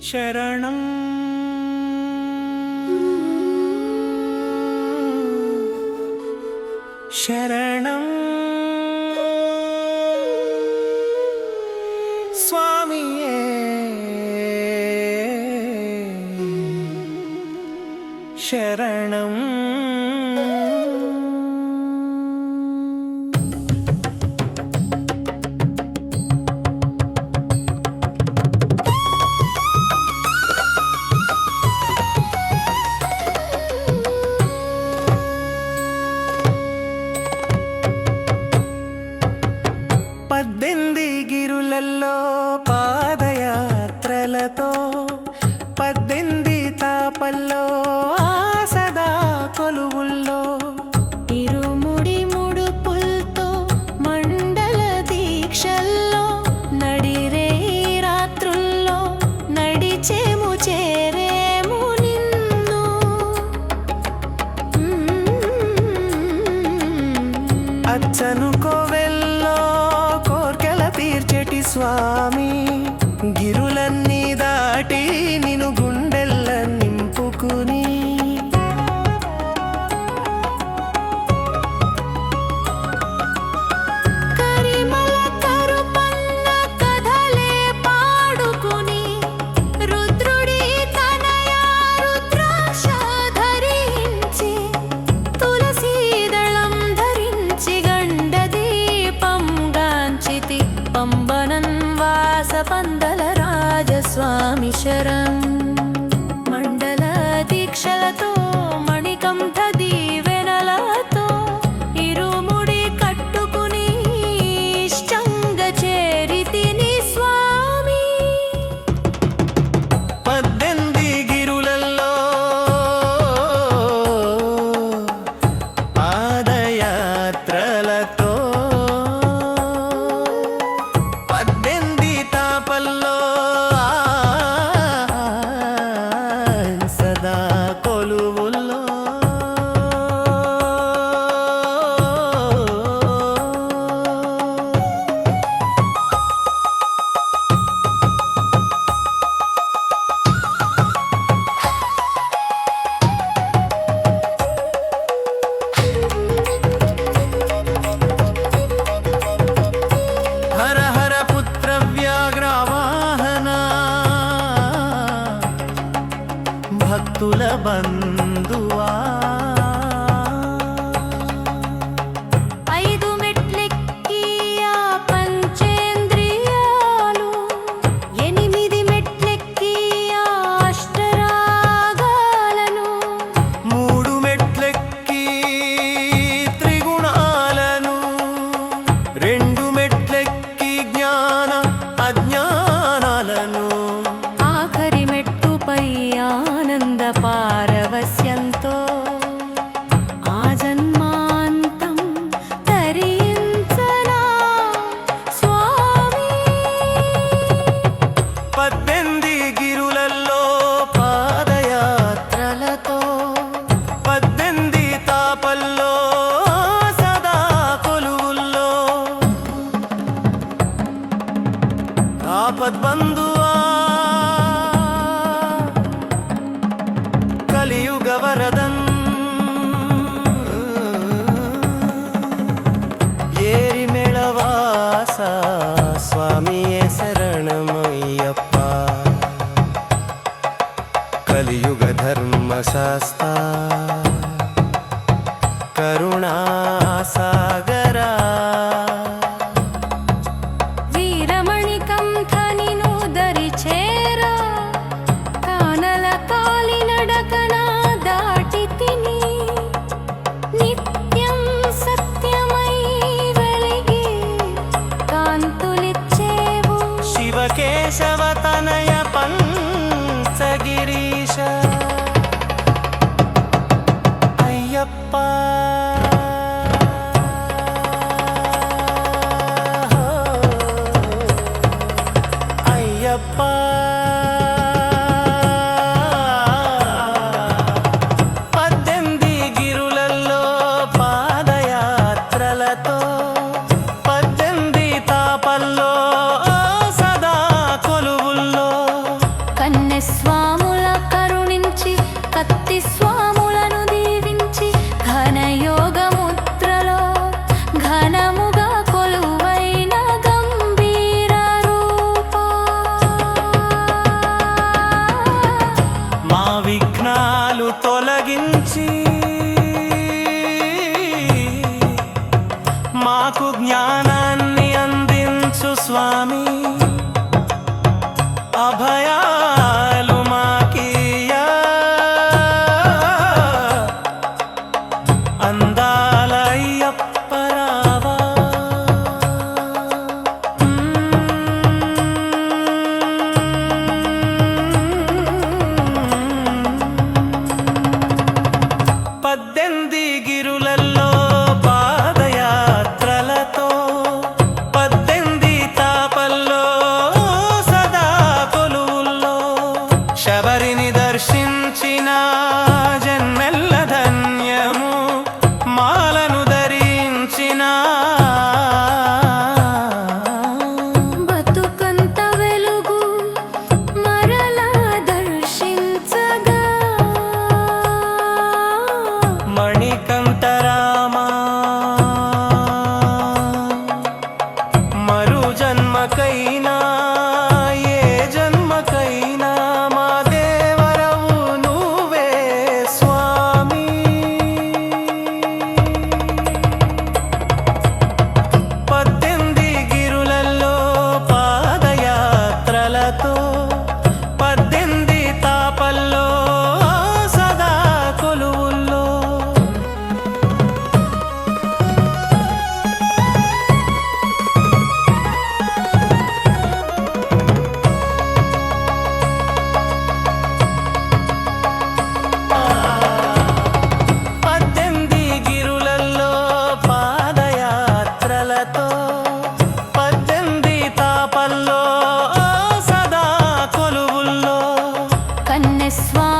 ശരണം. ശരണം. സ്വാമിയേ. ശരണം. పద్దెనిమిది గిరులల్లో పాదయాత్రలతో పద్దెనిమిది తాపల్లో సదా కొలువుల్లో. ఇరుముడి ముడుపుల్తో మండల దీక్షల్లో నడిరే రాత్రుల్లో నడిచేము చేరేము నిన్ను. అచ్చనుకోవెల్లో స్వామి గిరులన్నీ దాటి నిను గుణ భక్తుల బంధువా? ಗಿರುಲಲ್ಲ cosas ಸಾಕು ಜ್ಞಾನ nesvá.